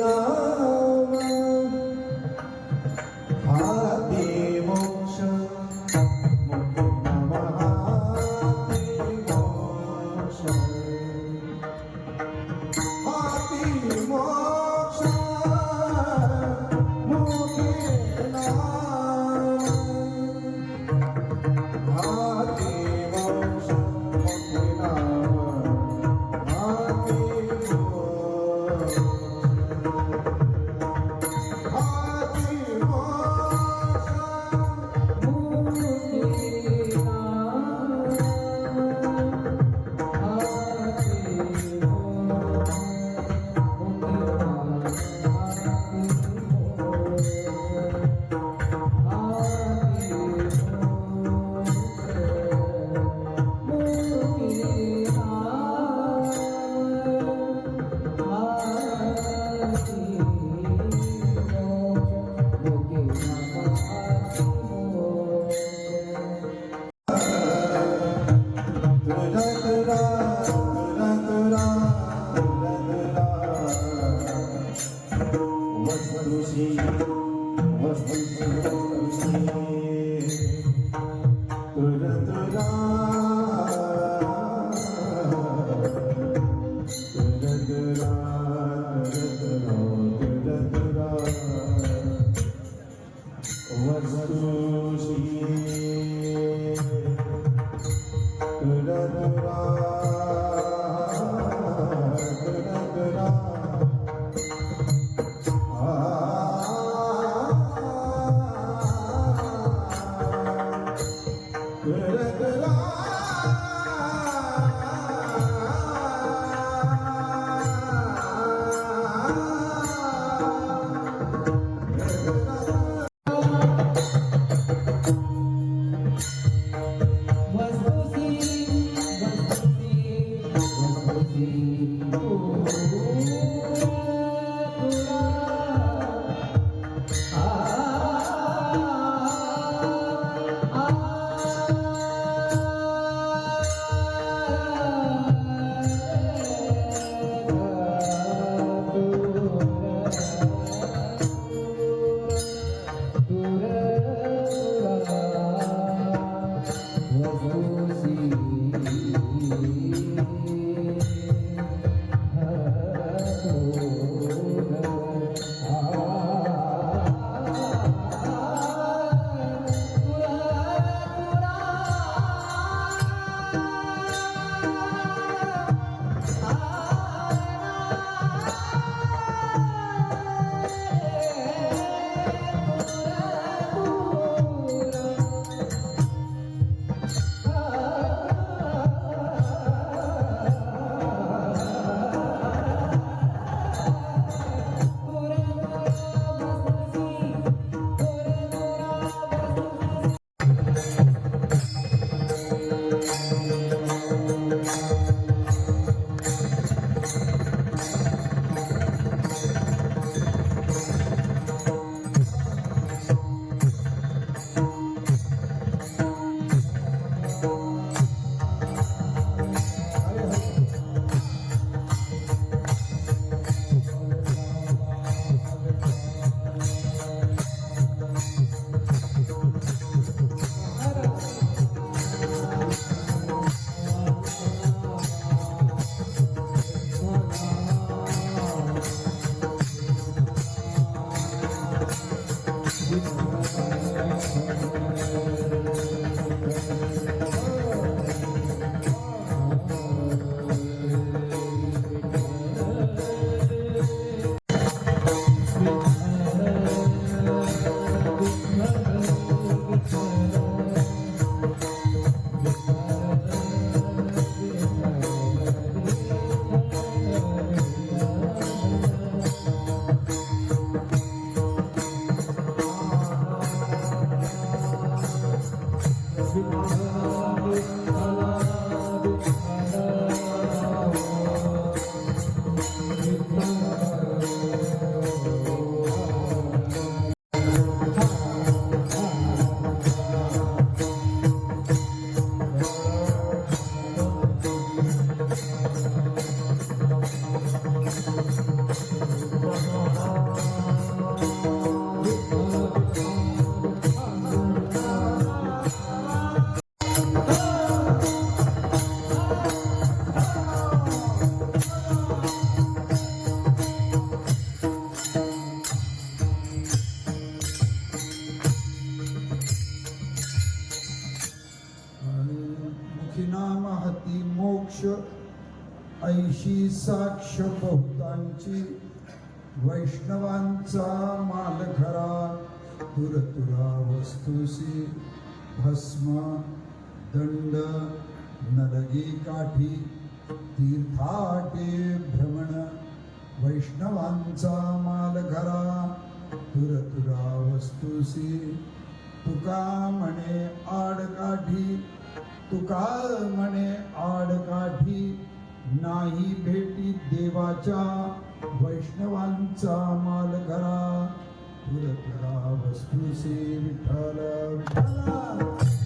না वैष्णवांचा माल खरा तुरतुरा वस्तुसी भस्म दंड नलगी काठी तीर्थाटे भ्रमण वैष्णवांचा माल खरा तुरतुरा वस्तुसी तुका म्हणे आडकाठी तुका म्हणे आडकाठी नाही भेटी देवाच्या वैष्णवांचा माल घरा तुरतुरा वस्तुसी विठ्ठल विठ्ठला.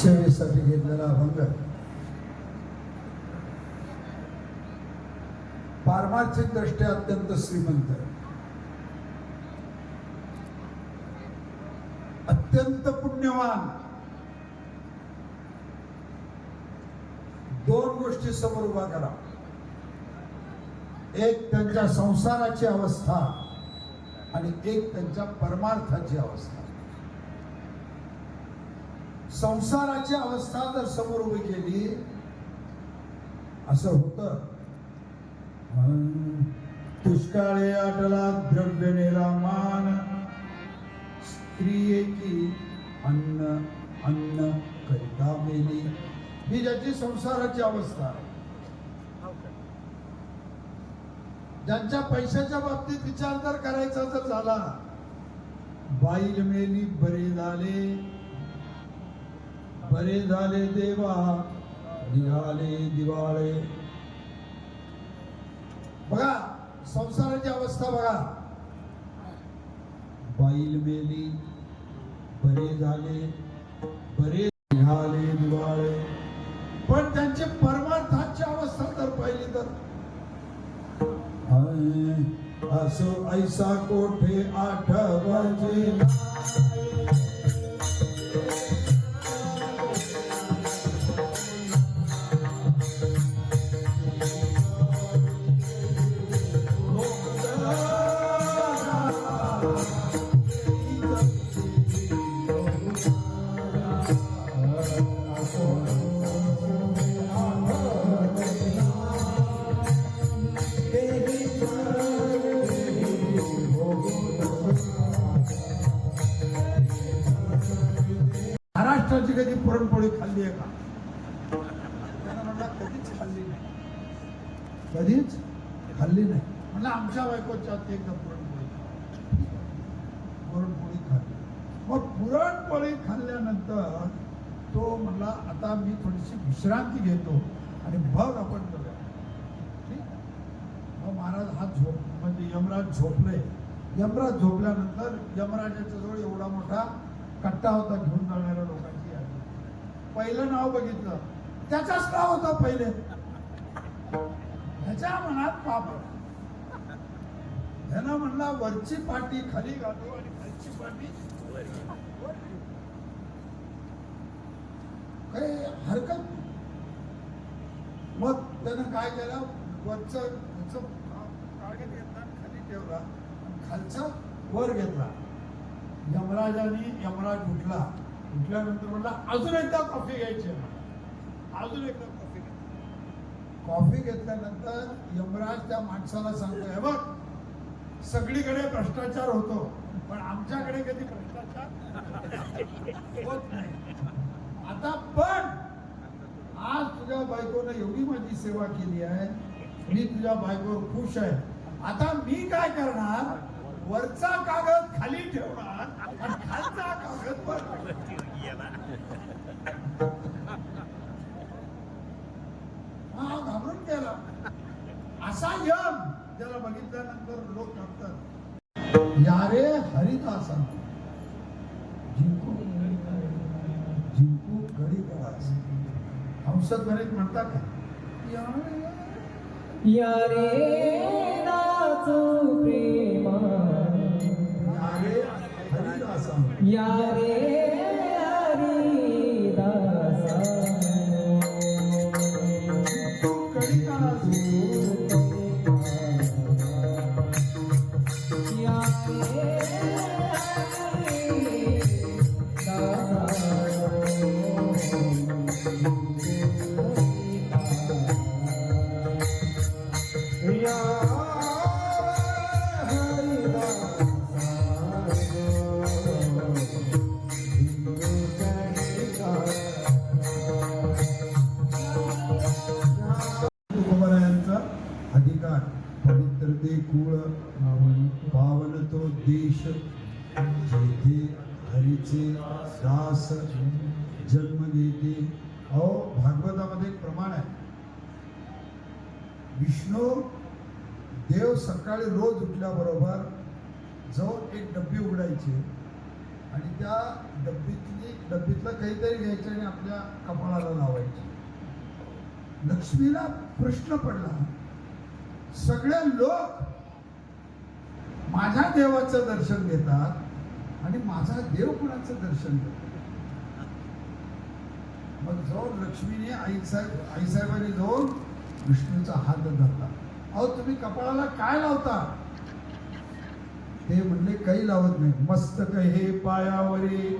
सेवेसाठी घेतलेला अभंग पारमार्थिक दृष्ट्या अत्यंत श्रीमंत आहे. अत्यंत पुण्यवान दोन गोष्टी समोर उभा करा. एक त्यांच्या संसाराची अवस्था आणि एक त्यांच्या परमार्थाची अवस्था. संसाराची अवस्था जर समोर उभी केली असं होत. अं, दुष्काळे आटला द्रव्य नेला मान स्त्रियेची अन्न अन्न करिता मेली ही ज्याची संसाराची अवस्था. आहे ज्यांच्या पैशाच्या बाबतीत विचार जर करायचा जर झाला बाईल मेली बरे झाले. बरे झाले देवा निघाले दिवाळे. बघा संसाराची अवस्था बघा. बाईल मेली बरे झाले. बरे निघाले दिवाळे. पण त्यांचे परमार्थाची अवस्था जर पाहिली तर. असो ऐसा कोठे आठवजे विश्रांती घेतो आणि मग आपण करूया. ठीक मग महाराज हा झोप म्हणजे यमराज झोपले. यमराज झोपल्यानंतर यमराजाच्या जवळ एवढा मोठा कट्टा होता घेऊन जाणाऱ्या लोकांची यादी. पहिलं नाव बघितलं. त्याचाच नाव होता पहिले. ह्याच्या मनात पाप ह्यानं म्हणला वरची पाठी खाली घालू आणि खालची पाठी काही हरकत नाही. मग त्यानं काय केलं? वरचं ह्याचं कागद घेतला खाली ठेवला खालचा वर घेतला. यमराजाने यमराज उठला. उठल्यानंतर म्हटलं अजून एकदा कॉफी घ्यायची मला. अजून एकदा कॉफी घ्यायची कॉफी घेतल्यानंतर यमराज त्या माणसाला सांगतोय बघ सगळीकडे भ्रष्टाचार होतो पण आमच्याकडे कधी भ्रष्टाचार होत नाही. आता पण आज तुझ्या बायकोनं एवढी माझी सेवा केली आहे. मी तुझ्या बायकोवर खुश आहे. आता मी काय करणार? वरचा कागद खाली ठेवणार आणि खालचा कागद वर हा घाबरून गेला. असा यम त्याला बघितल्यानंतर लोक म्हणतात यारे हरिदासा हंसत गणित म्हणतात या रे नाचू प्रेमा. हरिदासा या रे पवित्र ते कुळ पावन तो देश. जेथे हरीचे दास जन्म घेते अहो भागवतामध्ये एक प्रमाण आहे. विष्णू देव सकाळी रोज उठल्याबरोबर जाऊन एक डब्बी उघडायची. आणि त्या डब्बीतली डब्बीतलं काहीतरी घ्यायचं आणि आपल्या कपाळाला लावायचे. लक्ष्मीला प्रश्न पडला. सगळे लोक माझ्या देवाचं दर्शन घेतात आणि माझा देव कुणाचं दर्शन घेतात मग जाऊन लक्ष्मीने आईसाहेब आईसाहेबांनी जाऊन विष्णूचा हात धरला. अहो तुम्ही कपाळाला काय लावता? ते म्हणले काही लावत नाही. मस्तक हे पायावरी.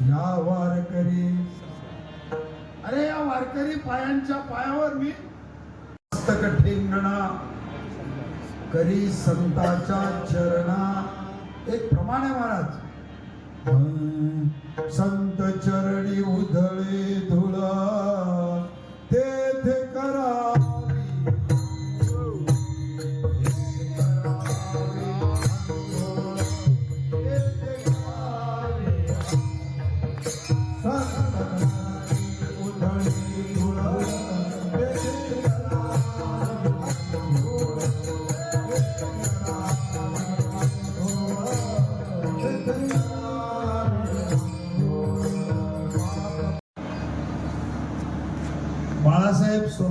या वारकरी. अरे या वारकरी पायांच्या पायावर मी ठेंगणा करी संताच्या चरणा. एक प्रमाण आहे महाराज. संत चरणी उधळे धुळा. ते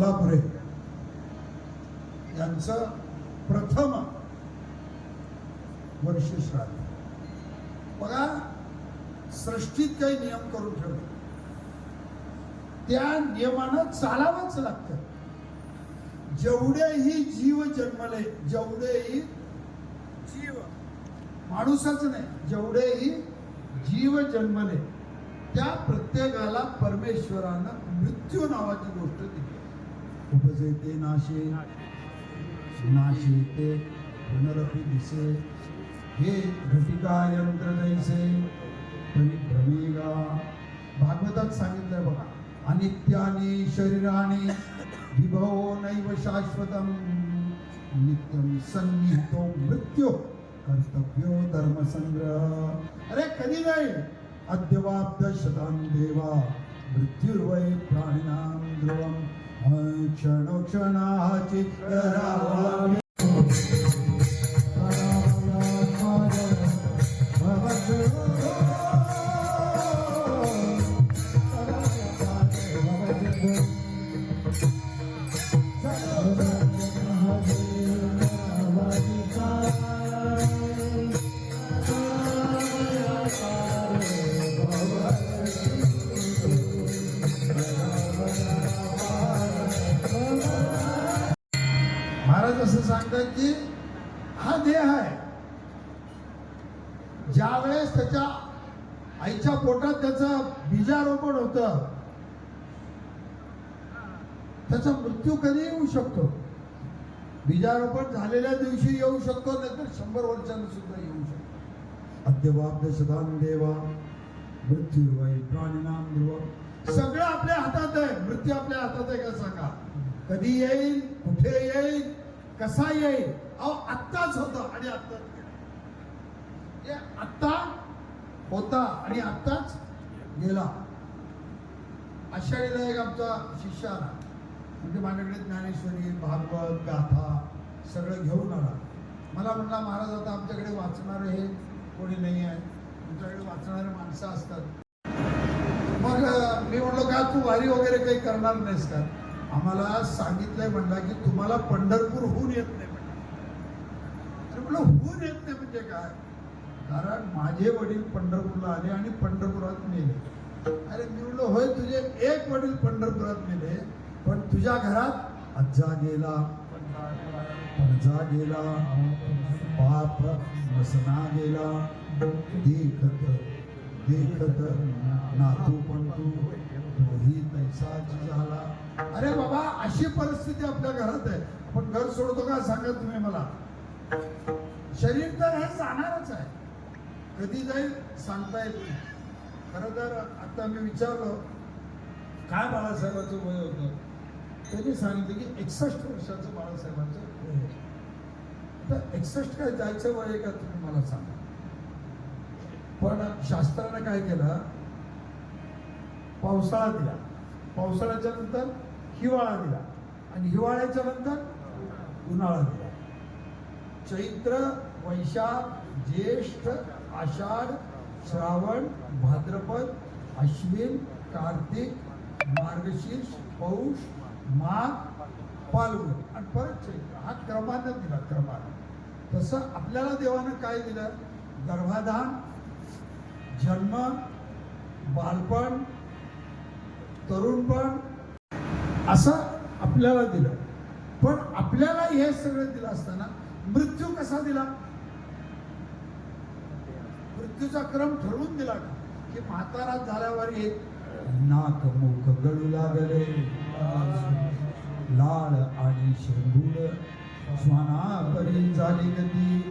कोल्हापुरे. यांचं प्रथम वर्ष श्राद्ध. बघा सृष्टीत काही नियम करून ठेवले. त्या नियमानं चालावंच लागतं. जेवढेही जीव जन्मले जेवढेही जीव माणूसच नाही जेवढेही जीव जन्मले त्या प्रत्येकाला परमेश्वरानं मृत्यू नावाची गोष्ट दिली. उपजयते नाशे. नाशे ते पुनरपी दिसे. हे घटिका यंत्र जैसे परिभ्रमेगा. भागवतात सांगितलंय बघा अनित्याने शरीराने विभव नैव शाश्वतम. नित्यम सन्निहितो मृत्यू कर्तव्यो धर्मसंग्रह. अरे कधी जाईल? अद्यवाब्द शतान देवा मृत्युर्वै प्राणिनां ध्रुवम. क्षण क्षणा क्षणोक्षणाचित शकतो. बीजारोपण झालेल्या दिवशी येऊ शकतो नंतर शंभर वर्षांनी सुद्धा येऊ शकतो. अद्यवाप दशदान देवा मृत्यूर्वय प्राणिनाम देवा सगळं आपल्या हातात आहे. मृत्यू आपल्या हातात आहे का सांगा? कधी येईल? कुठे येईल? कसा येईल? अहो आत्ताच होतं आणि आत्ताच हे आत्ता होता आणि आत्ताच गेला. आषाढीला एक आमचा शिष्य आला म्हणजे माझ्याकडे ज्ञानेश्वरी भागवत गाथा सगळं घेऊन आला. मला म्हणला महाराज आता आमच्याकडे वाचणारे हे कोणी नाही आहे. तुमच्याकडे वाचणारे माणसं असतात. मग मी म्हणलो का तू वारी वगैरे काही करणार नाहीस का? आम्हाला सांगितलंय म्हणला की तुम्हाला पंढरपूर होऊन येत नाही म्हणला अरे म्हणलं होऊन येत नाही म्हणजे काय? कारण माझे वडील पंढरपूरला आले आणि पंढरपुरात नेले. अरे मी म्हणलो होय तुझे एक वडील पंढरपुरात नेले. पण तुझ्या घरात आज्जा गेला. पणजा गेला. बाप मसना गेला. देखत देखत नातू पण तू तोही तैसाच झाला अरे बाबा अशी परिस्थिती आपल्या घरात आहे. आपण घर सोडतो का? सांगा तुम्ही मला. शरीर तर हे जाणारच आहे. कधी जाईल सांगता येत नाही. खरं तर आता मी विचारलं काय बाळासाहेबाचं वय होतं? त्यांनी सांगितलं की एकसष्ट वर्षाचं बाळासाहेबांचं वय आता एकसष्ट काय जायचं वय आहे का तुम्ही मला सांगा. पण शास्त्रानं काय केलं? पावसाळा दिला. पावसाळ्याच्या नंतर हिवाळा दिला. आणि हिवाळ्याच्या नंतर उन्हाळा दिला. चैत्र वैशाख ज्येष्ठ आषाढ श्रावण भाद्रपद अश्विन कार्तिक मार्गशीर्ष पौष माग फाल्गुन आणि परत चैत्र. हा क्रमानं दिला क्रमानं तसं आपल्याला देवानं काय दिलं? गर्भाधान जन्म बालपण तरुणपण असं आपल्याला दिलं. पण आपल्याला हे सगळं दिलं असताना मृत्यू कसा दिला? मृत्यूचा क्रम ठरवून दिला का? की म्हातारा झाल्यावर हे नाक मुख गळू लागले. लाळ आणि शेंबूड श्वानापरी झाली गती.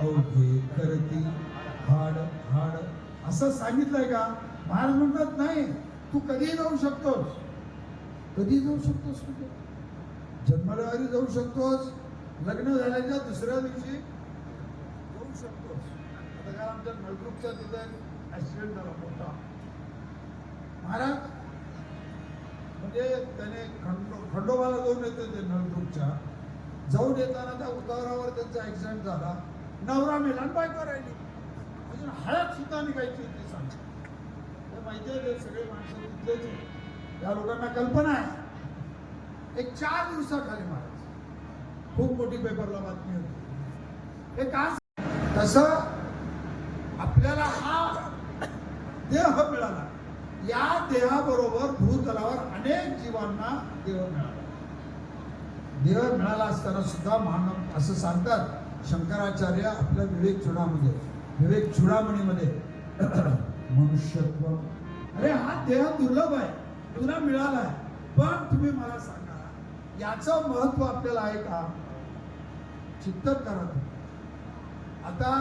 अवघे करती हाड हाड. असं सांगितलंय का? महाराज म्हणतात नाही तू कधीही जाऊ शकतोस. कधी जाऊ शकतोस कुठे जन्मवारी जाऊ शकतोस. लग्न झाल्याच्या दुसऱ्या दिवशी जाऊ शकतोस. आता काय आमच्या नळदुर्गच्या तिथे ऍक्सिडेंट झाला मोठा. महाराज म्हणजे त्याने खंडो खंडोबाला जाऊन येते ते नळदुर्गच्या. जाऊन येताना त्या उतारावर त्यांचा ऍक्सिडेंट झाला. नवरा मेला आणि बायको राहिली. अजून हळद सुद्धा निघायची होती सांग. ते माहिती आहे सगळे माणसं तिथलेच या त्या लोकांना कल्पना आहे. एक चार दिवसाखाली महाराज खूप मोठी पेपरला बातमी होती. हे का तसं आपल्याला हा देह मिळाला. या देहाबरोबर भूतलावर अनेक जीवांना देह मिळाला. देह मिळाला असताना सुद्धा मानव असं सांगतात शंकराचार्य आपल्या विवेक चुडामध्ये विवेक चुडामणीमध्ये मनुष्यत्व. अरे हा देह दुर्लभ आहे तुला मिळाला आहे पण तुम्ही मला सांगा याचं महत्त्व आपल्याला आहे का? चिंतन करा आता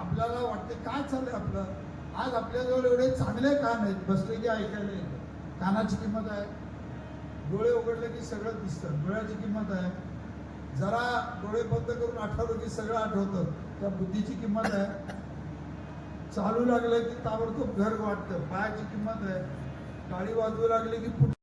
आपल्याला वाटते काय चाललंय आपलं? आज आपल्याजवळ एवढे चांगले कान आहेत बसले की ऐकायला येतं कानाची किंमत आहे. डोळे उघडले की सगळं दिसतं. डोळ्याची किंमत आहे. जरा डोळे बंद करून आठवलं की सगळं आठवतं. त्या बुद्धीची किंमत आहे. चालू लागलं की ताबडतोब घर वाटतं. पायाची किंमत आहे. गाडी वाजवू लागली की पुढे